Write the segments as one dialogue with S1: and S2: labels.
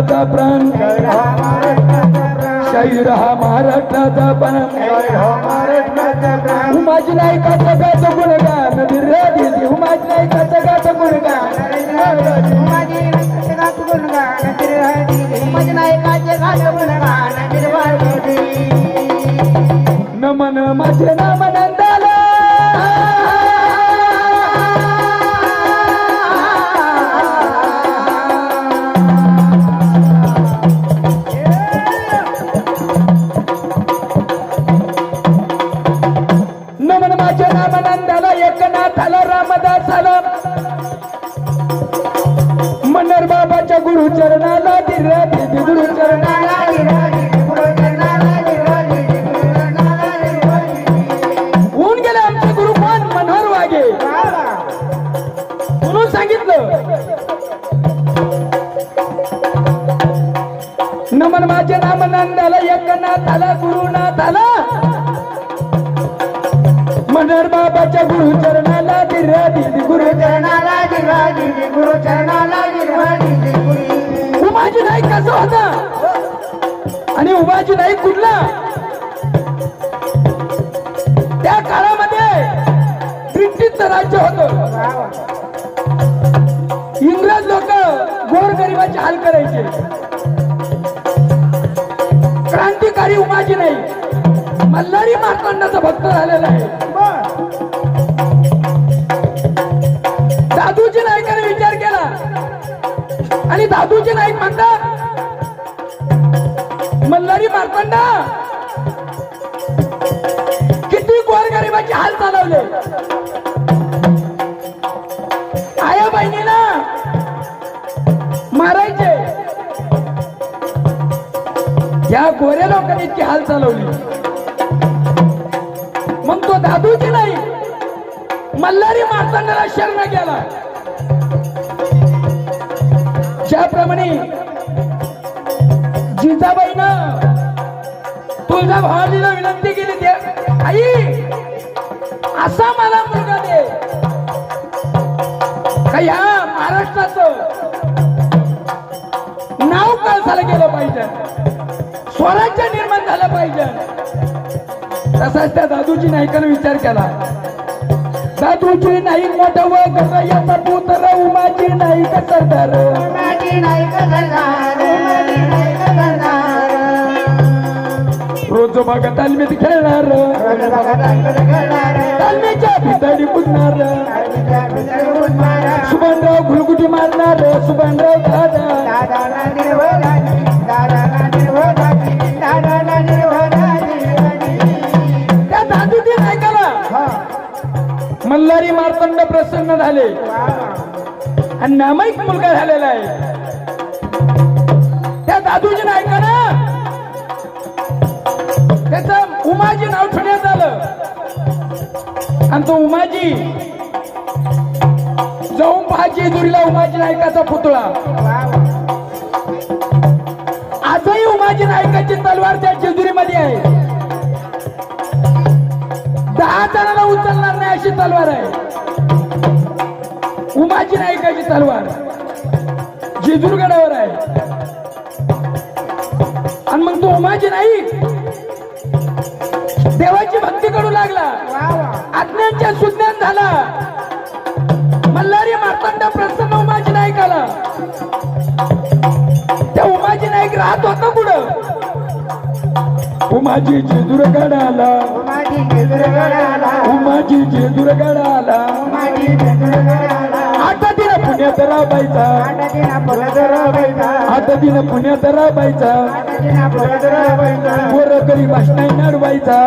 S1: महाराष्ट्राचा प्राण
S2: जय हो महाराष्ट्राचा प्राण.
S1: शाहीर हा महाराष्ट्राचा प्राण. उमाजी नायकाचं गाचं गुणगान बाबाच्या गुरु चरणाला दिर्या दिदी गुरु. उमाजी नाईक कसं होता? आणि उमाजी नाईक कुठला? त्या काळामध्ये ब्रिटिशचं राज्य होतं. इंग्रज लोक गोरगरिबाचे हाल करायचे. क्रांतिकारी उमाजी नाईक. मल्हारी मार्तंडाचा भक्त झालेला आहे. दादूजी नाईकाने विचार केला. आणि दादूजी नाईक म्हणतात मल्हारी मार्तंडा किती गोरगरिबाचे हाल चालवले. आया बहिणीला मारायचे. या गोऱ्या लोकांनी इतकी हाल चालवली. ज्याप्रमाणे जिजाबाईनं तुझ्या भावाजीला विनंती केली ते आई असा मला मुलगा दे. का ह्या महाराष्ट्राचं नाव कळसाला गेलं पाहिजे. स्वराज्य निर्माण झालं पाहिजे. तसाच त्या दादूची नाईकानं विचार केला. दादूची नाईक मोठं वगैरे पुत्र उमाची नाही कसं रोज बघा तालमीत खेळणार. तालमीच्या भितडी बुजणार सुभानराव घुलगुटी मारणार सुभानराव दादा. त्या दादूजी मल्हारी मार्तंड प्रसन्न झाले. आणि नामाईक मुलगा झालेला आहे. त्या दादूजी ना त्याचं उमाजी नाव ठेवण्यात आलं. आणि तो उमाजी जाऊन पहा दुरीला उमाजी नायकाचा पुतळा. आजही उमाजी नायकाची तलवार त्या जेजुरीमध्ये आहे. दहा जणांना उचलणार नाही अशी तलवार आहे. उमाजी नायकाची तलवार जेजूरगडावर आहे. उमाजी नाईक देवाची भक्ती करू लागला. आज्ञांच्या सुज्ञान झाला. मल्हारी मार्तंड प्रसन्न उमाजी नाईक आला त्या उमाजी नाईक राहत होता कुठं उमाजी जेजुरगड आला उमाजी जेजुरगड आला आठ दिन पुण्यात राबायचा आठ दिन पुण्यात राबायचा गोरकरी भाषणाई नडवायचा.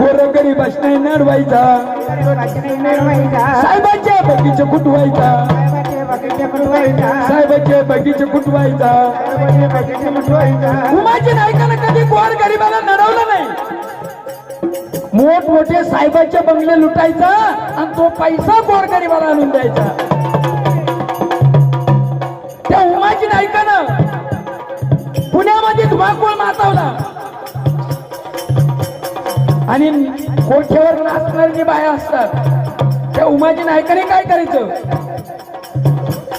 S1: गोरकरी भाषणाई नडवायचा. साहेबांच्या बगीचे कुटवायचा. साहेबांच्या बगीचे कुटवायचा. उमाजी नायकानं कधी गोर गरिबाला नडवलं नाही? मोठमोठे साहेबांचे बंगले लुटायचा आणि तो पैसा गोरगरीबाला आणून द्यायचा. त्या उमाजी नायकानं पुण्यामध्ये धुमाकूळ मातवला. आणि कोठ्यावर नाचणारी बाया असतात. त्या उमाजी नायकाने काय करायचं?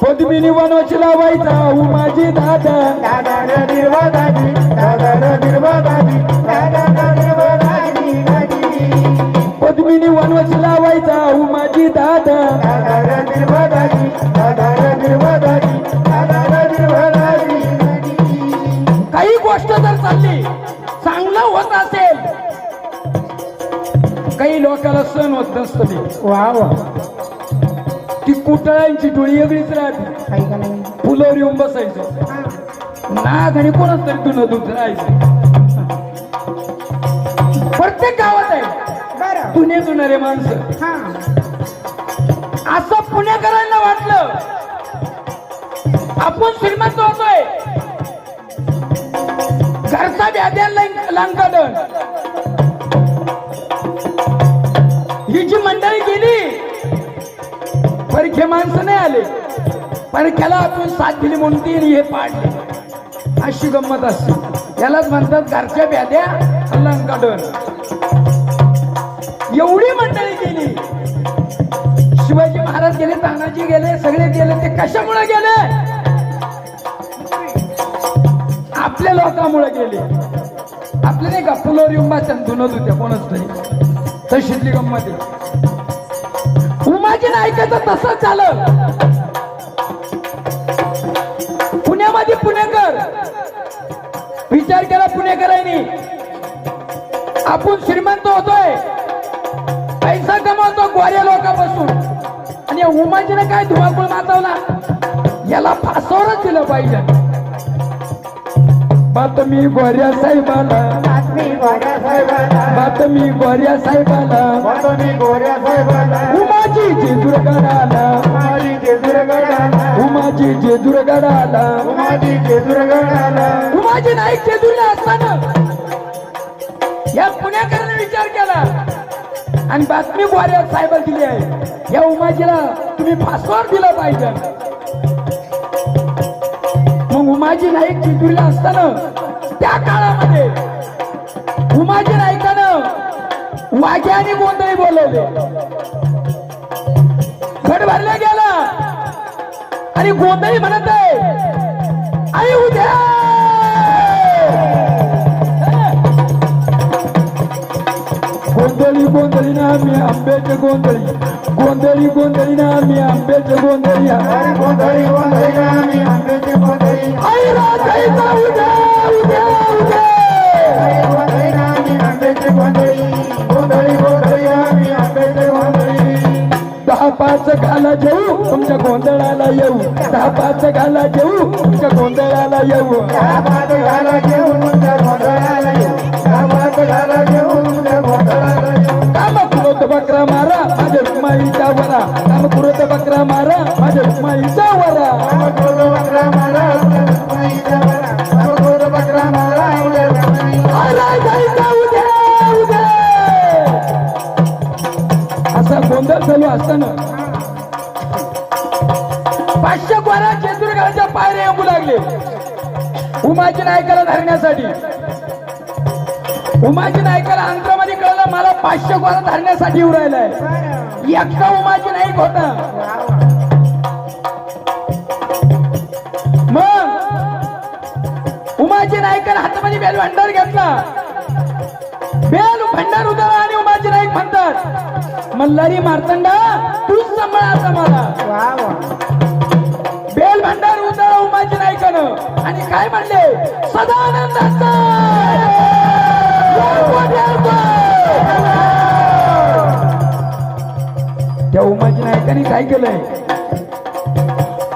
S1: पद्मिनी वनवची लावायचा उमाजी दादा.
S2: दादा रे दादी दादा रे दादी दादा
S1: वनवची लावायचा उमाजी दादा
S2: दादा.
S1: काही गोष्ट जर चालली चांगलं होत असेल काही लोकांना सण होत नसतं ते
S2: वा वा.
S1: ती कुटळांची डोळी वेगळीच राहते.
S2: काही का नाही?
S1: फुलावर येऊन बसायचं. नाग आणि कोणाच तरी तुला दूध राहायचं. प्रत्येक गावात आहे. पुणे जुनारे माणसं.
S2: हा.
S1: असं पुणेकरांना वाटलं. आपण श्रीमंत होतोय. घरचा व्याध्या लांकादन. ही जी मंडळी गेली परखे माणसं नाही आले. परख्याला आपण साथ दिली म्हणून ती हे पाडले. अशी गंमत असते. यालाच म्हणतात घरच्या व्याध्या लंकादन. एवढी मंडळी गेली. शिवाजी महाराज गेले तानाजी गेले सगळे गेले ते कशामुळे गेले? आपल्या लोकांमुळे गेले. आपले नाही का फुलोर युंबाच्या धुनत होत्या कोणच नाही. तशीतली गंमत. उमाजी नायकाचं तसंच झालं. पुण्यामध्ये पुणेकर. विचार केला पुणेकरांनी. आपण श्रीमंत होतोय. पैसा कमावतो गोऱ्या लोकांपासून. आणि या उमाजीने काय धुमाकूळ मातवला? याला फासावरच दिलं पाहिजे. बातमी गोऱ्या साहेबाला.
S2: बातमी गोऱ्या साहेबाला.
S1: बातमी गोऱ्या साहेबाला.
S2: बातमी गोऱ्या साहेबाला.
S1: उमाजी
S2: उमाजी जेजुरगडाला.
S1: उमाजी जेजुरगडाला.
S2: उमाजी जेजुरगडाला.
S1: उमाजी नाईक जेजुरीला असताना. या पुण्याकरांनी विचार केला. आणि बातमी गोऱ्या साहेबाला दिली आहे. या उमाजीला तुम्ही फासवर दिलं पाहिजे. मग उमाजी नाईक जेजुरीला असताना त्या काळामध्ये उमाजी नाईकानं वाघ्या आणि गोंधळी बोलवले. घट भरला गेला. आणि गोंधळी म्हणत आहे आई उद्या गोंधळी गोंधळी ना मी आंब्याचे गोंधळी. गोंधळी गोंधळी ना मी आंब्याचे गोंधळी.
S2: अरे गोंधळी गोंधळी आम्ही आंब्याची गोंधळी.
S1: आई राजाईचा उद्या उद्या उद्या.
S2: अरे गोंधळी आम्ही आंब्याची गोंधळी. गोंधळी गोंधळी आम्ही आंब्याची गोंधळी.
S1: दहा पाच घाला जेऊ तुमच्या गोंधळाला येऊ. दहा पाच घाला जेऊ तुमच्या गोंधळाला येऊ.
S2: त्या बाद घाला घेऊन
S1: असा गोंधळ चालू असताना. पाचशे गोरा जेजुरगावच्या पायऱ्या येऊ लागले. उमाजी नायकाला धरण्यासाठी. उमाजी नायकाला अंतरामध्ये कळलं मला पाचशे गोरा धरण्यासाठी येऊ राहिलाय. एकटा उमाजी नाईक होता. मग उमाजी नायकाला हातामध्ये बेल भंडार घेतला. बेल भंडार उदळा म्हणतात मल्हारी मार्तंडा तूच सांभाळ मला.
S2: वा वा.
S1: बेल भंडार उदळा उमाजी नाईकानं. आणि काय म्हणले? सदानंदाचा त्या उमाजी नायकाने काय केलंय?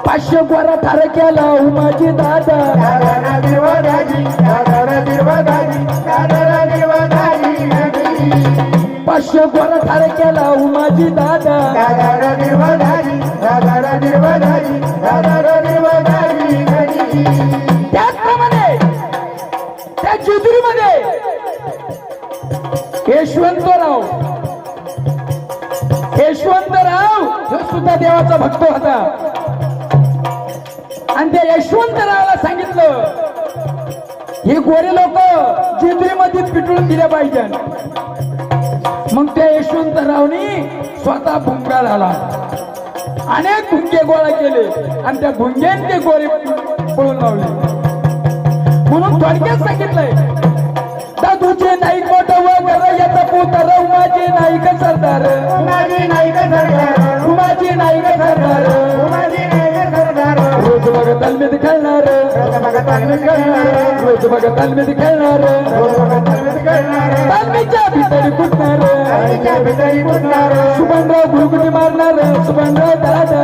S1: पाचशे गोरा ठार केला उमाजी दादा.
S2: दादारा दिरवा
S1: पाचशे गोरा ठार केला उमाजी दादा त्याचप्रमाणे त्या यशवंतराव. यशवंतराव जो सुद्धा देवाचा भक्त होता. आणि त्या यशवंतरावाला सांगितलं हे गोरे लोक जेजुरीमध्ये पिटून दिले पाहिजे मग त्या यशवंतरावनी स्वतः भूमिका झाला. अनेक भुंगे गोळा केले. आणि त्या भुंग्याने ते गोरे पळून लावले. म्हणून थोडक्यात सांगितलंय दादूचे नाईक मोठं वगैरे याचा पुतर उमाजी नाईक सरदार.
S2: माझी नाईक सरदार.
S1: उमाजी नाईक सरदार. बघ तालमीत खेळणार. रोज बघ तालमीत खेळणार. तालमीच्या भितरी
S2: कुठणार
S1: सुभानराव भुरकुटी मारणार.
S2: दादी दादा